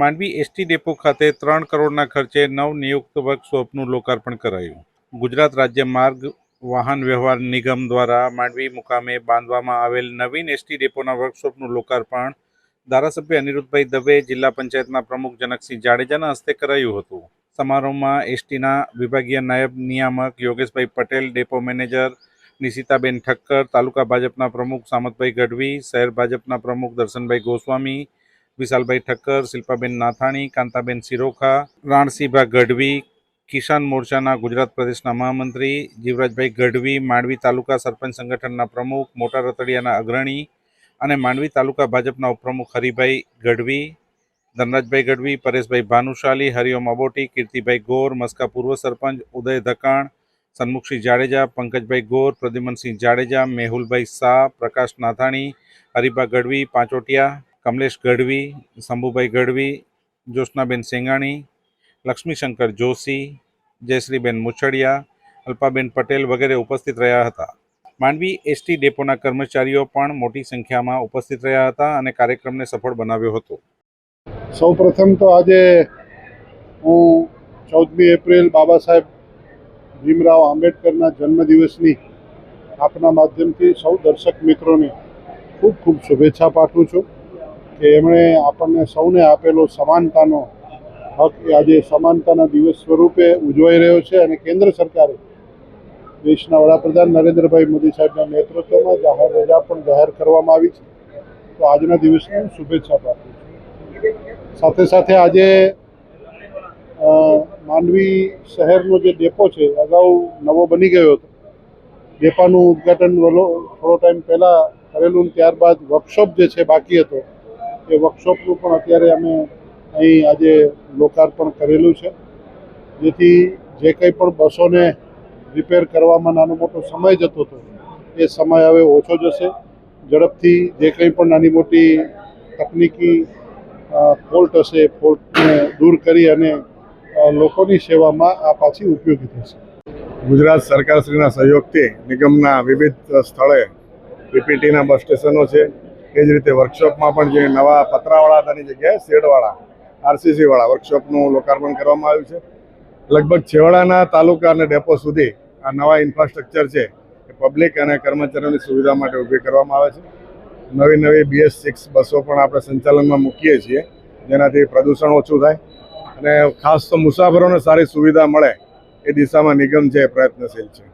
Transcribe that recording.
Mandvi ST depot ખાતે ત્રણ કરોડના ખર્ચે નવનિયુક્ત વર્કશોપનું લોકાર્પણ કરાયું. ગુજરાત રાજ્ય માર્ગ વાહન વ્યવહાર નિગમ દ્વારા માંડવી મુકામે બાંધવામાં આવેલ નવીન એસટી ડેપોના વર્કશોપનું લોકાર્પણ ધારાસભ્ય અનિરુદ્ધભાઈ દવે જિલ્લા પંચાયતના પ્રમુખ જનકસિંહ જાડેજાના હસ્તે કરાયું હતું. સમારોહમાં એસટીના વિભાગીય નાયબ નિયામક યોગેશભાઈ પટેલ, ડેપો મેનેજર નિશિતાબેન ઠક્કર, તાલુકા ભાજપના પ્રમુખ સામતભાઈ ગઢવી, શહેર ભાજપના પ્રમુખ દર્શનભાઈ ગોસ્વામી વિશાલભાઈ ઠક્કર, શિલ્પાબેન નાથાણી, કાંતાબેન સિરોખા રાણસીભા ગઢવી, કિસાન મોરચાના ગુજરાત પ્રદેશના મહામંત્રી, જીવરાજભાઈ ગઢવી, માંડવી તાલુકા સરપંચ સંગઠનના પ્રમુખ, મોટા રતડિયાના અગ્રણી અને માંડવી તાલુકા ભાજપના ઉપપ્રમુખ હરિભાઈ ગઢવી, ધનરાજભાઈ ગઢવી, પરેશભાઈ ભાનુશાલી હરિઓમ અબોટી કીર્તિભાઈ ગોર, મસ્કા પૂર્વ સરપંચ ઉદય ધકાણ, સન્મુખસિંહ જાડેજા, પંકજભાઈ ગોર, પ્રદ્યુમનસિંહ જાડેજા, મેહુલભાઈ શાહ, પ્રકાશ નાથાણી, હરિભા ગઢવી, પાંચોટિયા કમલેશ ગઢવી શંભુભાઈ ગઢવી, જ્યોત્સનાબેન સેંગાણી, લક્ષ્મીશંકર જોશી, જયશ્રીબેન મુછડિયા, અલ્પાબેન પટેલ વગેરે ઉપસ્થિત રહ્યા હતા. માંડવી એસટી ડેપોના કર્મચારીઓ પણ મોટી સંખ્યામાં ઉપસ્થિત રહ્યા હતા અને કાર્યક્રમને સફળ બનાવ્યો હતો. સૌ પ્રથમ તો આજે હું ચૌદમી એપ્રિલ બાબા સાહેબ ભીમરાવ આંબેડકરના જન્મદિવસની આપના માધ્યમથી સૌ દર્શક મિત્રોને ખૂબ ખૂબ શુભેચ્છા પાઠવું છું. કે એમણે આપણને સૌને આપેલો સમાનતાનો હક એ આજે સમાનતાના દિવસ સ્વરૂપે ઉજવાઈ રહ્યો છે અને કેન્દ્ર સરકારે દેશના વડાપ્રધાન નરેન્દ્રભાઈ મોદી સાહેબના નેતૃત્વમાં જાહેર રજા પણ જાહેર કરવામાં આવી છે. તો આજના દિવસને હું શુભેચ્છા પાઠવું સાથે સાથે આજે માંડવી શહેરનો જે ડેપો છે, અગાઉ નવો બની ગયો હતો. ડેપાનું ઉદ્ઘાટન થોડો ટાઈમ પહેલાં કરેલું ત્યારબાદ વર્કશોપ જે છે બાકી હતો એ વર્કશોપનું પણ અત્યારે અમે અહીં આજે લોકાર્પણ કરેલું છે. જેથી જે કંઈ પણ બસોને રિપેર કરવામાં નાનો મોટો સમય જતો હતો, એ સમય હવે ઓછો જશે. ઝડપથી જે કંઈ પણ નાની મોટી તકનિકી ફોલ્ટ હશે ફોલ્ટને દૂર કરી અને લોકોની સેવામાં આ પાછી ઉપયોગી થશે. ગુજરાત સરકારશ્રીના સહયોગથી નિગમના વિવિધ સ્થળે પીપીટીના બસ સ્ટેશનો છે એ જ રીતે વર્કશોપમાં પણ જે નવા પતરાવાળા હતાની જગ્યાએ શેડવાળા, આરસીસીવાળા વર્કશોપનું લોકાર્પણ કરવામાં આવ્યું છે. લગભગ છેવાડાના તાલુકા અને ડેપો સુધી આ નવા ઇન્ફ્રાસ્ટ્રક્ચર છે એ પબ્લિક અને કર્મચારીઓની સુવિધા માટે ઊભી કરવામાં આવે છે. નવી નવી બીએસ સિક્સ બસો પણ આપણે સંચાલનમાં મૂકીએ છીએ, જેનાથી પ્રદૂષણ ઓછું થાય અને ખાસ તો મુસાફરોને સારી સુવિધા મળે એ દિશામાં નિગમ છે પ્રયત્નશીલ છે.